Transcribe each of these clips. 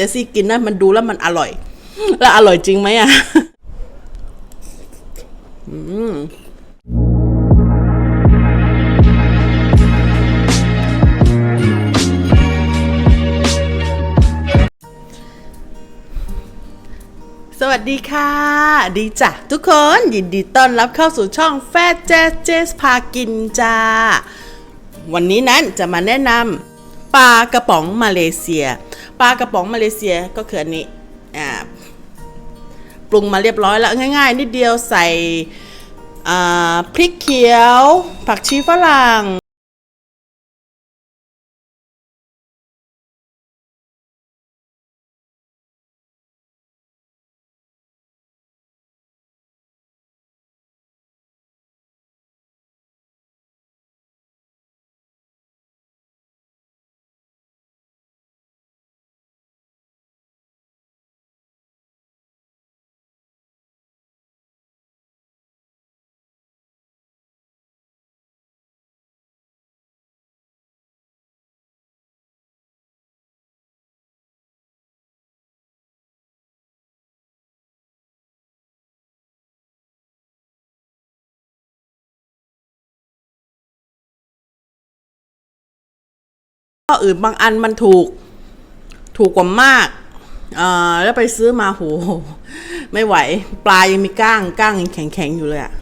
จสซี่กินนะมันดูแล้วมันอร่อย แล้วอร่อยจริงไหมอะสวัสดีค่ะ ดีจ้ะทุกคนยินดีต้อนรับเข้าสู่ช่องแฟ t เจสเจสพากินจ้า วันนี้นั้นจะมาแนะนำปลากระป๋องมาเลเซีย ปลากระป๋องมาเลเซียก็คืออันนี้อ่าปรุงมาเรียบร้อยแล้วง่าย ๆ นิดเดียวใส่พริกเขียว ผักชีฝรั่ง ก็อื่นบางอันมันถูกถูกกว่ามากเอ่อแล้วไปซื้อมาโห ไม่ไหว ปลายังมีก้างก้างยังแข็งๆอยู่เลยอะ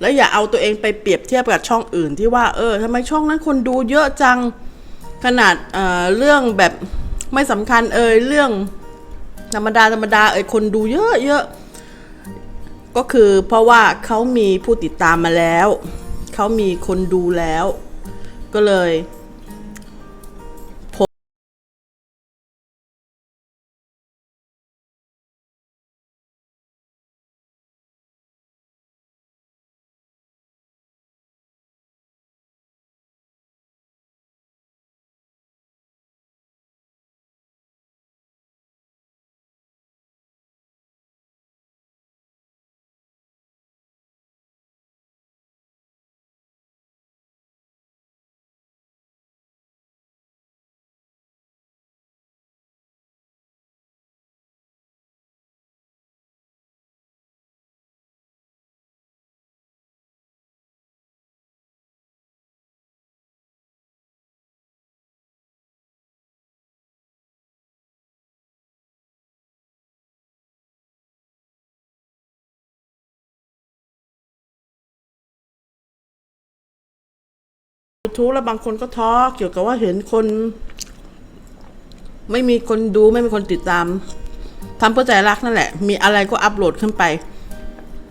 แล้วอย่าเอาตัวเองไปเปรียบเทียบกับช่องอื่นที่ว่าเออทำไมช่องนั้นคนดูเยอะจังขนาดเออเรื่องแบบไม่สำคัญเอยเรื่องธรรมดาธรรมดาเอยคนดูเยอะเยอะก็คือเพราะว่าเขามีผู้ติดตามมาแล้ว เขามีคนดูแล้ว ก็เลย ทูแล้วบางคนก็ท้อเกี่ยวกับว่าเห็นคน ไม่มีคนดูไม่มีคนติดตามทำเพื่อใจรักนั่นแหละ มีอะไรก็อัปโหลดขึ้นไป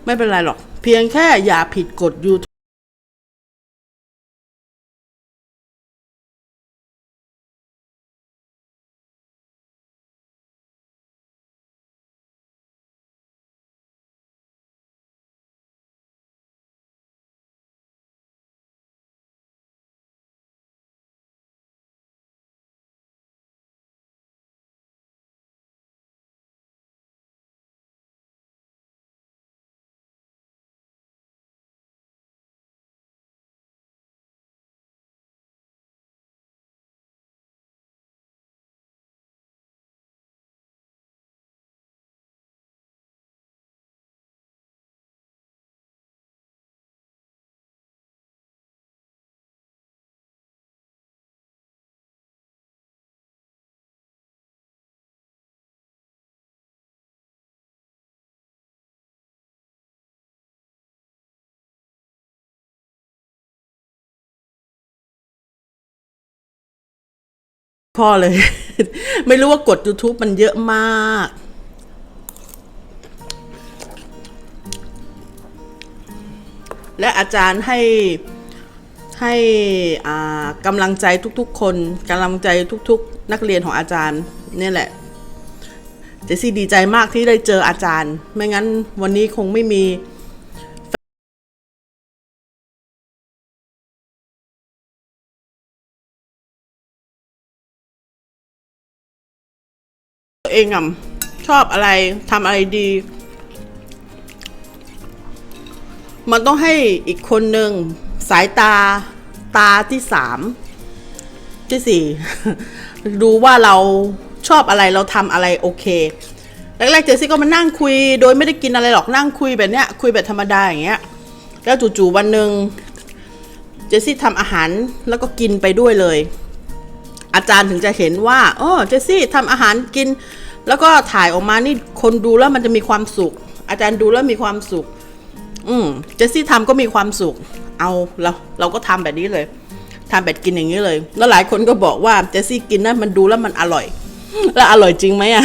ไม่เป็นไรหรอก เพียงแค่อย่าผิดกฎ YouTube พ่อเลย ไม่รู้ว่ากด YouTube มันเยอะมาก และอาจารย์ให้ให้กำลังใจทุกๆ คนกำลังใจทุกๆ นักเรียนของอาจารย์เนี่ยแหละเจสซี่ดีใจมากที่ได้เจออาจารย์ ไม่งั้นวันนี้คงไม่มี เองอะชอบอะไรทำอะไรดี มันต้องให้อีกคนหนึ่งสายตาตาที่สามที่สี่ดูว่าเราชอบอะไรเราทำอะไรโอเคแรกๆเจสซี่ก็มานั่งคุย โดยไม่ได้กินอะไรหรอกนั่งคุยแบบเนี้ย คุยแบบธรรมดาอย่างเงี้ย แล้วจู่ๆวันหนึ่งเจสซี่ทำอาหารแล้วก็กินไปด้วยเลย อาจารย์ถึงจะเห็นว่าโอ้เจสซี่ทำอาหารกิน แล้วก็ถ่ายออกมานี่คนดูแล้วมันจะมีความสุข อาจารย์ดูแล้วมีความสุข อืมเจสซี่ทำก็มีความสุข เอาเราเราก็ทำแบบนี้เลยทำแบบกินอย่างนี้เลย แล้วหลายคนก็บอกว่าเจสซี่กินนะมันดูแล้วมันอร่อย แล้วอร่อยจริงไหมอะ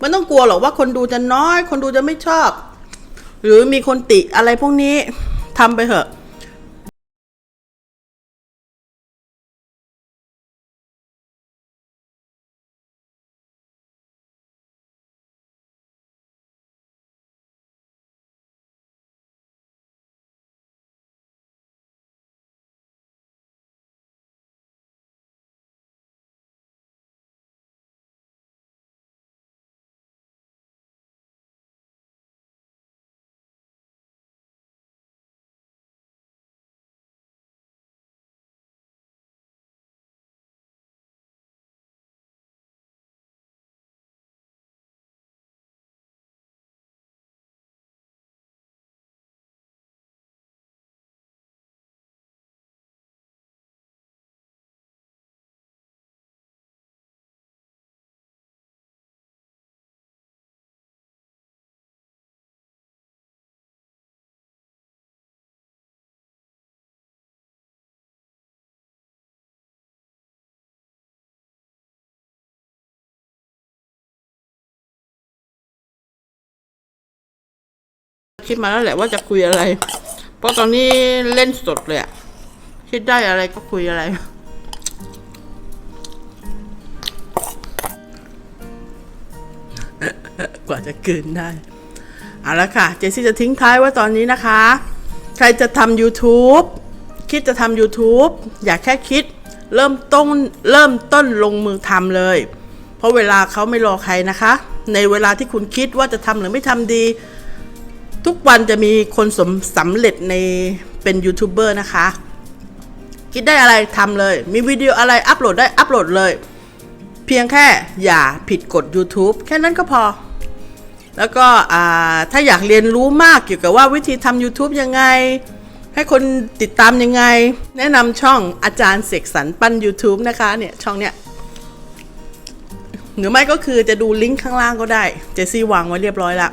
ไม่ต้องกลัวหรอกว่าคนดูจะน้อย คนดูจะไม่ชอบ หรือมีคนติอะไรพวกนี้ทำไปเถอะ คิดมาแล้วแหละว่าจะคุยอะไร เพราะตอนนี้เล่นสดเลยอะคิดได้อะไรก็คุยอะไร กว่าจะเกลืนได้ เอาละค่ะ เจสซี่จะทิ้งท้ายว่าตอนนี้นะคะ ใครจะทำ YouTube คิดจะทำ YouTube อย่าแค่คิด เริ่มต้นเริ่มต้นลงมือทำเลย เพราะเวลาเขาไม่รอใครนะคะ ในเวลาที่คุณคิดว่าจะทำหรือไม่ทำดี ทุกวันจะมีคนสมสำเร็จในเป็นยูทูบเบอร์นะคะ คิดได้อะไรทำเลย มีวิดีโออะไรอัปโหลดได้อัปโหลดเลย เพียงแค่อย่าผิดกฎ YouTube แค่นั้นก็พอ แล้วก็ถ้าอยากเรียนรู้มากเกี่ยวกับว่าวิธีทำ YouTube ยังไง ให้คนติดตามยังไง แนะนำช่องอาจารย์เสกสรรปั้น YouTube นะคะเนี่ยช่องเนี้ยหรือไม่ก็คือจะดูลิงก์ข้างล่างก็ได้ เจสซี่วางไว้เรียบร้อยละ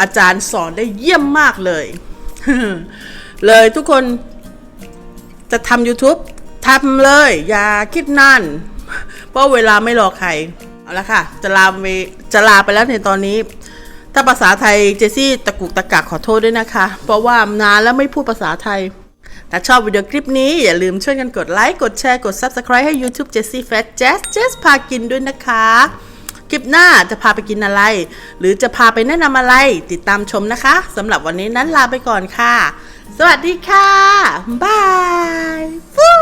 อาจารย์สอนได้เยี่ยมมากเลย เลยทุกคนจะทำ YouTube ทำเลย อย่าคิดนานเพราะเวลาไม่รอใคร เอาละค่ะ จะลาไปจะลาไปแล้วในตอนนี้ ถ้าภาษาไทยเจสซี่ตะกุกตะกักขอโทษด้วยนะคะ เพราะว่านานแล้วไม่พูดภาษาไทย ถ้าชอบวิดีโอคลิปนี้ อย่าลืมช่วยกันกดไลค์ กดแชร์ กด Subscribe ให้ YouTube Jessie Fat Jazz Jazz พากินด้วยนะคะ คลิปหน้าจะพาไปกินอะไร หรือจะพาไปแนะนำอะไรติดตามชมนะคะสำหรับวันนี้นั้นลาไปก่อนค่ะ สวัสดีค่ะบายฟู